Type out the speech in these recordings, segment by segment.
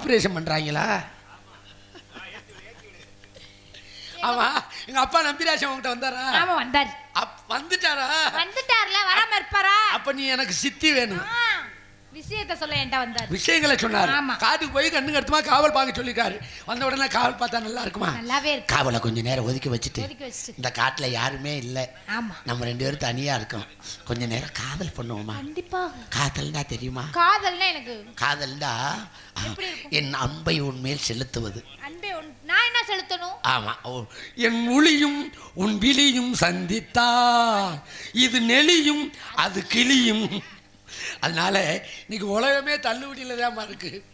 Operation பண்றாங்களா? ஆமா எங்க அப்பா நம்பிராஜ் உங்ககிட்ட வந்தாரா? ஆமா வந்தாரு. வந்துட்டாரா? வந்துட்டார்ல வராம இருப்பாரா? அப்ப நீ எனக்கு சித்தி வேணும். விஷயத்த சொல்ல என்கிட்ட வந்தாரு. விஷயங்களை சொன்னாரு. ஆமா. காட்டுக்கு போய் கண்ணு கட்டுமா காவல் பார்க்க சொல்லிருக்காரு வந்த உடனே காவல் பார்த்தா நல்லா இருக்குமா? நல்லாவே இருக்கு. காவலை கொஞ்ச நேரம் ஒதுக்கி வச்சுட்டு இந்த காட்டுல யாருமே இல்லை. ஆமா. நம்ம ரெண்டு பேரும் தனியா இருக்கோம். கொஞ்ச நேரம் காதல் பண்ணுவோமா? கண்டிப்பா. காதல்னா தெரியுமா? காதல்னா எனக்கு காதல்னா? என் அம்பை உன்மேல் செலுத்துவது. அன்பே உன்- நான் என்ன செலுத்தணும்? ஆமா. என் ஒளியும் உன் விழியும் சந்தித்தா இது நெளியும் அது கிளியும். அதனால இன்னைக்கு உலகமே தள்ளுபடியில தான் இருக்கு.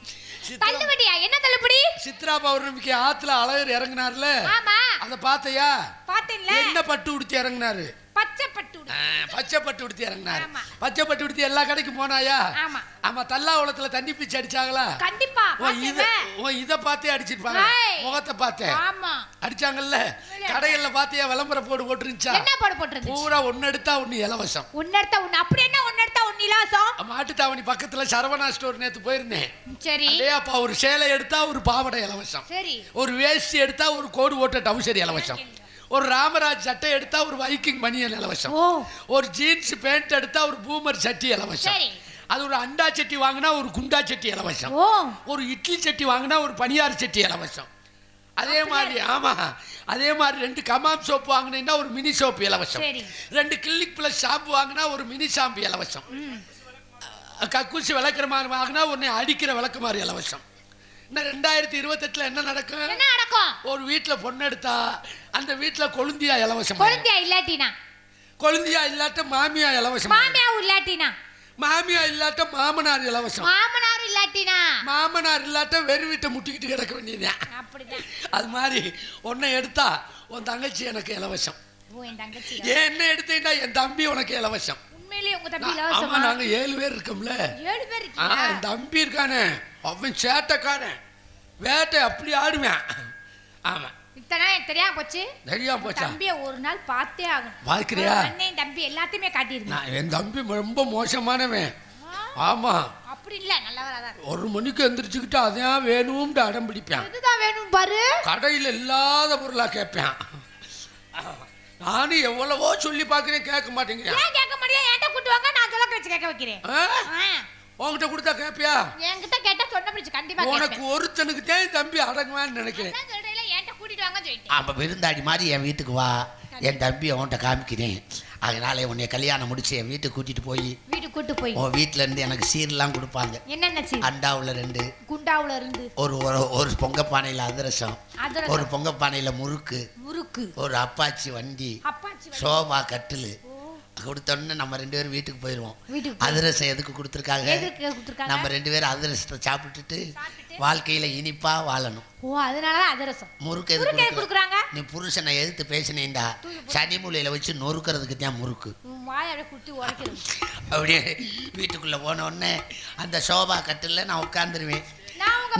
சித்ரா- தள்ளுபடியா? என்ன தள்ளுபடி? சித்ரா பௌர்ணமிக்கு ஆத்துல அழகர் இறங்குனார்ல? ஆமா. அதை பார்த்தையா பாத்தேன்ல. என்ன பட்டு உடுத்தி இறங்குனாரு? பச்சை பட்டு உடுத்தி இறங்குனாரு. பச்சை பட்டு உடுத்தி எல்லா கடைக்கும் போனாயா? ஆமா. தல்லாகுளத்துல தண்ணி பிச்சு அடிச்சாங்களா? கண்டிப்பா இத பார்த்தே அடிச்சிருப்பாங்க. முகத்தை பார்த்தேன் ஆமா. அடிச்சாங்கல்ல? கடைகள்ல பாத்தியா விளம்பர போடு போட்டுருந்துச்சா? என்ன போட போட்டிருந்துச்சு? பூரா ஒன்னு எடுத்தா ஒன்னு இலவசம். ஒன்னு எடுத்தா ஒண்ணு. அப்படி என்ன ஒன்னு எடுத்தா ஒன்னு இலவசம்? மாட்டுத்தாவணி பக்கத்துல சரவணா ஸ்டோர் நேத்து போயிருந்தேன். சரி. அப்பா ஒரு சேலை எடுத்தா ஒரு பாவடை இலவசம். சரி. ஒரு வேஷ்டி எடுத்தா ஒரு கோடு ஓட்ட டவுசர் இலவசம். ஒரு ராமராஜ் சட்டை எடுத்தா ஒரு வைக்கிங் பனியன் இலவசம். ஒரு ஜீன்ஸ் பேண்ட் எடுத்தா ஒரு பூமர் சட்டி இலவசம். அது ஒரு அண்டா சட்டி வாங்கினா ஒரு குண்டா சட்டி இலவசம். ஒரு இட்லி சட்டி வாங்கினா ஒரு பனியார் சட்டி இலவசம். அதே மாதிரி ஆமா. அதே மாதிரி ரெண்டு கமாம் சோப்பு வாங்கினீங்கன்னா ஒரு மினி சோப்பு இலவசம். ரெண்டு கிளினிக் பிளஸ் ஷாம்பு வாங்கினா ஒரு மினி ஷாம்பு இலவசம். கக்கூசி விளக்குற மாதிரி வாங்கினா உன்னை அடிக்கிற விளக்கு மாதிரி இலவசம். இன்னும் ரெண்டாயிரத்தி இருபத்தெட்டுல என்ன நடக்கும்? என்ன நடக்கும்? ஒரு வீட்டுல பொண்ணு எடுத்தா அந்த வீட்டுல கொழுந்தியா இலவசம்? கொழுந்தியா இல்லாட்டினா? கொழுந்தியா இல்லாட்ட மாமியா இலவசம்? மாமியாவும் இல்லாட்டினா? மாமியா இல்லாட்ட மாமனார் இலவசம். மாமனாரும் இல்லாட்டினா? மாமனார் இல்லாட்ட வெறு வீட்டை முட்டிக்கிட்டு கிடக்க வேண்டியதுதான். அப்படிதான். அது மாதிரி உன்னை எடுத்தா உன் தங்கச்சி எனக்கு இலவசம். என்ன எடுத்தீங்கன்னா என் தம்பி உனக்கு இலவசம். உண்மையிலேயே உங்க தம்பி ஆமா இலவசமா நாங்க ஏழு பேர் இருக்கோம்ல. ஏழு பேர் என் தம்பி இருக்கானே. அவன் சேட்டைக்காரன். வேட்டை அப்படி ஆடுவேன். ஆமா. இத்தனை தெரியாம போச்சு? தெரியாம போச்சா? தம்பிய ஒரு நாள் பார்த்தே ஆகணும். பார்க்கிறியா? அண்ணன் தம்பி எல்லாத்தையுமே காட்டியிருந்தேன் என் தம்பி ரொம்ப மோசமானவன். ஆமா. அப்படி இல்ல நல்லவரா. ஒரு மணிக்கு எந்திரிச்சுக்கிட்டு அதான் வேணும்னு அடம் பிடிப்பேன். இதுதான் வேணும் பாரு? கடையில் இல்லாத பொருளா கேட்பேன். நானும் எவ்வளவோ சொல்லி பார்க்குறேன் கேட்க மாட்டேங்கிறேன் ஏன் கேட்க மாட்டேன் என்கிட்ட கூட்டு வாங்க நான் சொல்ல பேச்சு கேட்க வைக்கிறேன். உன்கிட்ட கொடுத்தா கேட்பியா என்கிட்ட கேட்டா சொன்ன பேச்சு கண்டிப்பா உனக்கு ஒருத்தனுக்கு தான் தம்பி அடங்குவான்னு நினைக்கிறேன். ஆமா விருந்தாடி மாதிரி என் வீட்டுக்கு வா. என் தம்பி உன்கிட்ட காமிக்கிறேன். அதனால உன்னை கல்யாணம் முடிச்சு என் வீட்டுக்கு கூட்டிட்டு போய். வீட்டுக்கு கூட்டு போய். உன் வீட்டுல இருந்து எனக்கு சீர்லாம் கொடுப்பாங்க. என்னென்ன சீ அண்டாவுல ரெண்டு. குண்டாவுல இருந்து. ஒரு ஒரு- ஒரு பொங்க பானையில அதிரசம். ஒரு பொங்க பானையில முறுக்கு. முறுக்கு. ஒரு அப்பாச்சி வண்டி. அப்பாச்சி சோபா கட்டில். கொடுத்தோடனே நம்ம ரெண்டு பேரும் வீட்டுக்கு போயிடுவோம் அதிரசம் எதுக்கு கொடுத்துருக்காங்க? நம்ம ரெண்டு பேரும் அதிரசத்தை சாப்பிட்டுட்டு? வாழ்க்கையில இனிப்பா வாழணும். ஓ அதனாலதான் அதிரசம். முறுக்கு எதுக்கு கொடுக்குறாங்க? நீ புருஷனை எதிர்த்து பேசினேன்டா. சனி மூலையில வச்சு நொறுக்கிறதுக்கு தான் முறுக்கு. அப்படியே வீட்டுக்குள்ள போன உடனே அந்த சோபா கட்டில் நான் உட்காந்துருவேன்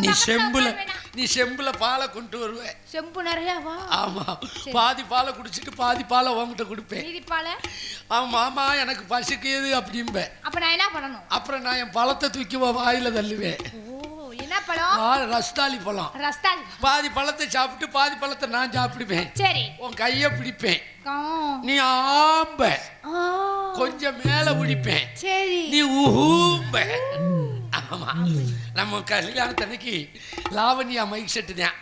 நீ செம்புல? நீ செம்புல பாலை கொண்டு வருவேன் செம்பு நிறைய வா. ஆமா. பாதி பாலை குடிச்சிட்டு பாதி பாலை உங்ககிட்ட கொடுப்பேன். மீதிப்பால ஆமா ஆமா எனக்கு பசிக்குது அப்படிம்பேன் அப்ப நான் என்ன பண்ணணும்? அப்புறம் நான் என் பழத்தை தூக்கி உன் வாயில தள்ளுவேன். ஓ என்ன பழம்? ஆ, ரஸ்தாளி பழம். ரஸ்தாலி பாதி பழத்தை சாப்பிட்டு பாதி பழத்தை நான் சாப்பிடுவேன். சரி. உன் கையை பிடிப்பேன். ஆ. நீ ஆம்ப. ஆ. கொஞ்சம் மேல பிடிப்பேன் சரி. நீ ஊம்ப ஆமா. நம்ம கல்யாணத்தன்னைக்கு லாவண்யா மைக் செட்டு தான்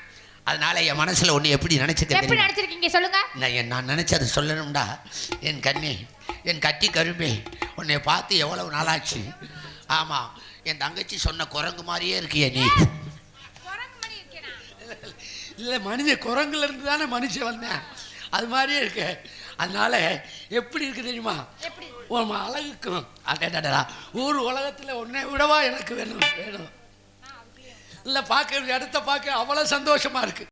அதனால என் மனசுல ஒண்ணு எப்படி நினைச்சுக்க எப்படி தெரியுமா? நடிச்சிருக்கீங்க சொல்லுங்க. நான் நான் நினைச்சது சொல்லணும்டா. என் கண்ணே என் கட்டி கரும்பே உன்னை பார்த்து எவ்வளவு நாளாச்சு? ஆமா என் தங்கச்சி சொன்ன குரங்கு மாதிரியே இருக்கியே நீ? இல்லை மனித குரங்குல இருந்து தானே மனுஷன் வந்தேன். அது மாதிரியே இருக்கு. அதனால எப்படி இருக்கு தெரியுமா? உன் அழகுக்கும் அடடடா ஊர் உலகத்தில் உன்னை விடவா எனக்கு வேணும் வேணும். இல்லை பார்க்க இடத்த பார்க்க அவ்வளோ சந்தோஷமா இருக்கு.